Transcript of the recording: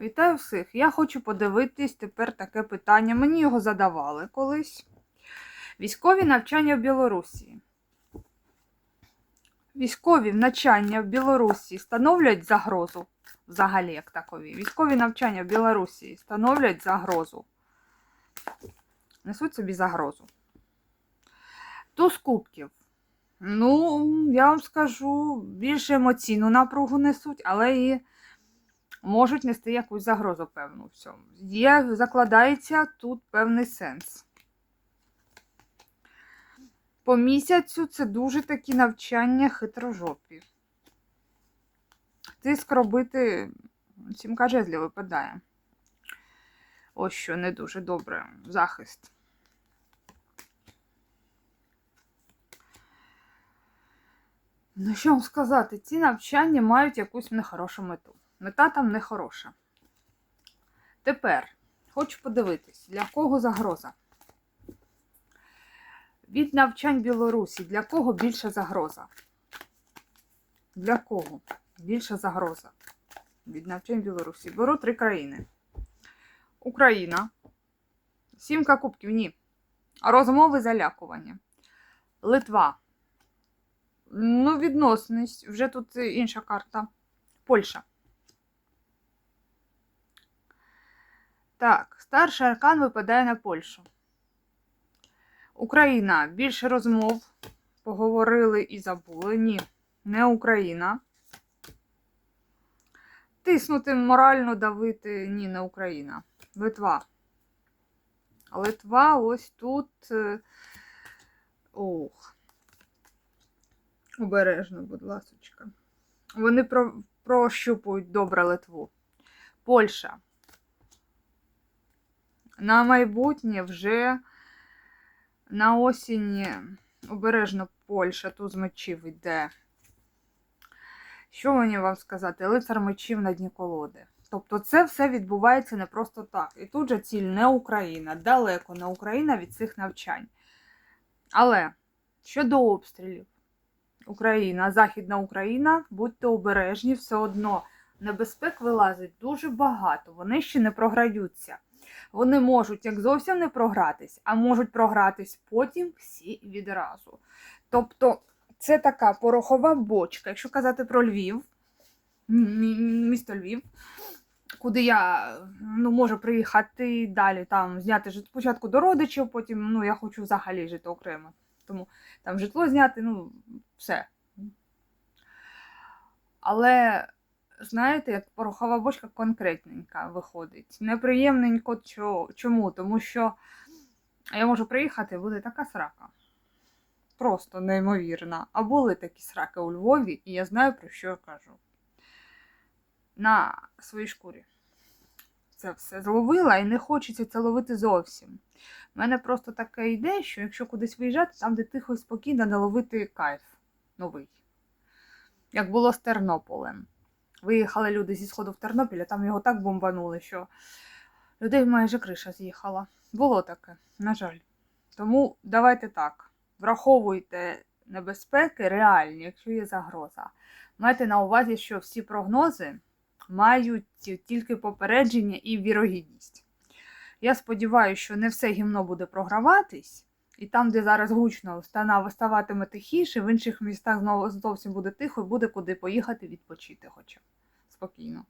Вітаю всіх! Я хочу подивитись тепер таке питання. Мені його задавали колись. Військові навчання в Білорусі. Військові навчання в Білорусі становлять загрозу. Взагалі, як такові. Військові навчання в Білорусі становлять загрозу. Несуть собі загрозу. Туз кубків. Ну, я вам скажу, більше емоційну напругу несуть, але і можуть нести якусь загрозу певну в цьому. Є, закладається тут певний сенс. По місяцю це дуже такі навчання хитрожопі. Тиск робити сімка жезлів випадає. Ось що не дуже добре. Захист. Ну, що вам сказати, ці навчання мають якусь нехорошу мету. Мета там нехороша. Тепер хочу подивитись, для кого загроза. Від навчань Білорусі для кого більша загроза? Для кого більша загроза? Від навчань Білорусі. Беру три країни. Україна. Сімка кубків, ні. Розмови залякування. Литва. Ну, відносність. Вже тут інша карта. Польща. Так, старший аркан випадає на Польщу. Україна. Більше розмов. Поговорили і забули. Ні, не Україна. Тиснути морально давити. Ні, не Україна. Литва. Литва ось тут. е, Ох. Обережно, будь ласочка. Вони про, прощупують добре Литву. Польща. На майбутнє вже на осінь обережно Польща, тут з мечів йде. Що мені вам сказати? Лицар мечів на дні колоди. Тобто це все відбувається не просто так. І тут же ціль не Україна, далеко не Україна від цих навчань. Але щодо обстрілів, Україна, Західна Україна, будьте обережні, все одно небезпек вилазить дуже багато. Вони ще не програються. Вони можуть як зовсім не програтись, а можуть програтись потім всі відразу. Тобто, це така порохова бочка. Якщо казати про Львів, місто Львів, куди я ну, можу приїхати далі, там зняти жит- спочатку до родичів, потім ну, я хочу взагалі жити окремо. Тому там житло зняти, ну, все. Але знаєте, як порохова бочка конкретненька виходить. Неприємненько чому? Тому що я можу приїхати, буде така срака. Просто неймовірна. А були такі сраки у Львові, і я знаю, про що я кажу. На своїй шкурі. Це все зловила і не хочеться це ловити зовсім. У мене просто таке ідея, що якщо кудись виїжджати, там, де тихо і спокійно, не ловити кайф новий. Як було з Тернополем. Виїхали люди зі сходу в Тернопіль, там його так бомбанули, що людей майже криша з'їхала. Було таке, на жаль. Тому давайте так. Враховуйте небезпеки реальні, якщо є загроза. Майте на увазі, що всі прогнози мають тільки попередження і вірогідність. Я сподіваюся, що не все гімно буде програватись, і там, де зараз гучно стана- ставатиме тихіше, в інших містах знову зовсім буде тихо і буде куди поїхати відпочити хоча спокійно.